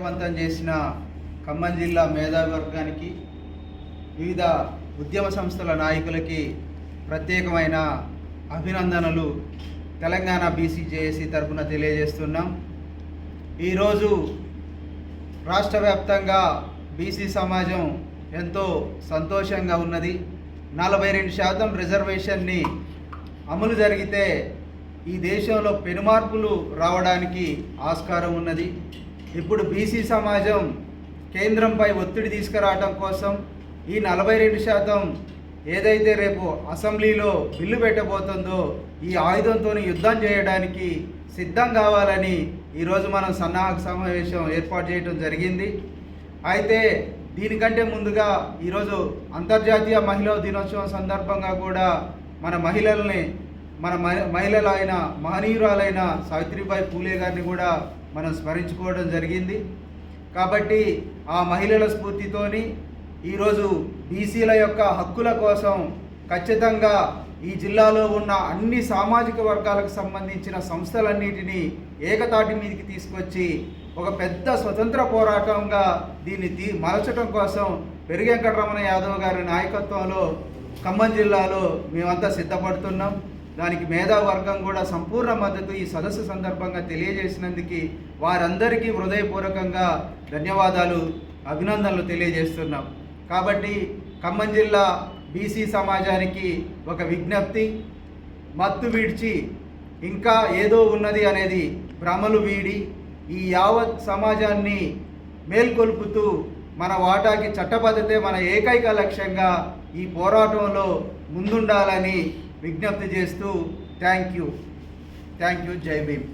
విజయవంతం చేసిన ఖమ్మం జిల్లా మేధావి వర్గానికి వివిధ ఉద్యమ సంస్థల నాయకులకి ప్రత్యేకమైన అభినందనలు తెలంగాణ బీసీజేఏసీ తరఫున తెలియజేస్తున్నాం. ఈరోజు రాష్ట్ర వ్యాప్తంగా బీసీ సమాజం ఎంతో సంతోషంగా ఉన్నది. నలభై రెండు శాతం రిజర్వేషన్ని అమలు జరిగితే ఈ దేశంలో పెనుమార్పులు రావడానికి ఆస్కారం ఉన్నది. ఇప్పుడు బీసీ సమాజం కేంద్రంపై ఒత్తిడి తీసుకురావడం కోసం ఈ నలభై రెండు శాతం ఏదైతే రేపు అసెంబ్లీలో బిల్లు పెట్టబోతుందో ఈ ఆయుధంతో యుద్ధం చేయడానికి సిద్ధం కావాలని ఈరోజు మనం సన్నాహక సమావేశం ఏర్పాటు చేయడం జరిగింది. అయితే దీనికంటే ముందుగా ఈరోజు అంతర్జాతీయ మహిళా దినోత్సవం సందర్భంగా కూడా మన మహిళల్ని మన మహి- మహిళలైన మహనీయురాలైన సావిత్రిబాయి పూలే గారిని కూడా మనం స్మరించుకోవడం జరిగింది. కాబట్టి ఆ మహిళల స్ఫూర్తితోని ఈరోజు బీసీల యొక్క హక్కుల కోసం ఖచ్చితంగా ఈ జిల్లాలో ఉన్న అన్ని సామాజిక వర్గాలకు సంబంధించిన సంస్థలన్నిటినీ ఏకతాటి మీదకి తీసుకొచ్చి ఒక పెద్ద స్వతంత్ర పోరాటంగా దీన్ని తీ మలచడం కోసం పెరుగు యాదవ్ గారి నాయకత్వంలో ఖమ్మం జిల్లాలో మేమంతా సిద్ధపడుతున్నాం. దానికి మేధావర్గం కూడా సంపూర్ణ మద్దతు ఈ సదస్సు సందర్భంగా తెలియజేసినందుకు వారందరికీ హృదయపూర్వకంగా ధన్యవాదాలు అభినందనలు తెలియజేస్తున్నాం. కాబట్టి ఖమ్మం జిల్లా బీసీ సమాజానికి ఒక విజ్ఞప్తి మత్తు విడిచి ఇంకా ఏదో ఉన్నది అనేది భ్రమలు వీడి ఈ యావత్ సమాజాన్ని మేల్కొల్పుతూ మన వాటాకి చట్టబద్ధతే మన ఏకైక లక్ష్యంగా ఈ పోరాటంలో ముందుండాలని విజ్ఞప్తి చేస్తూ థ్యాంక్ యూ. Thank you. జై భీమ్.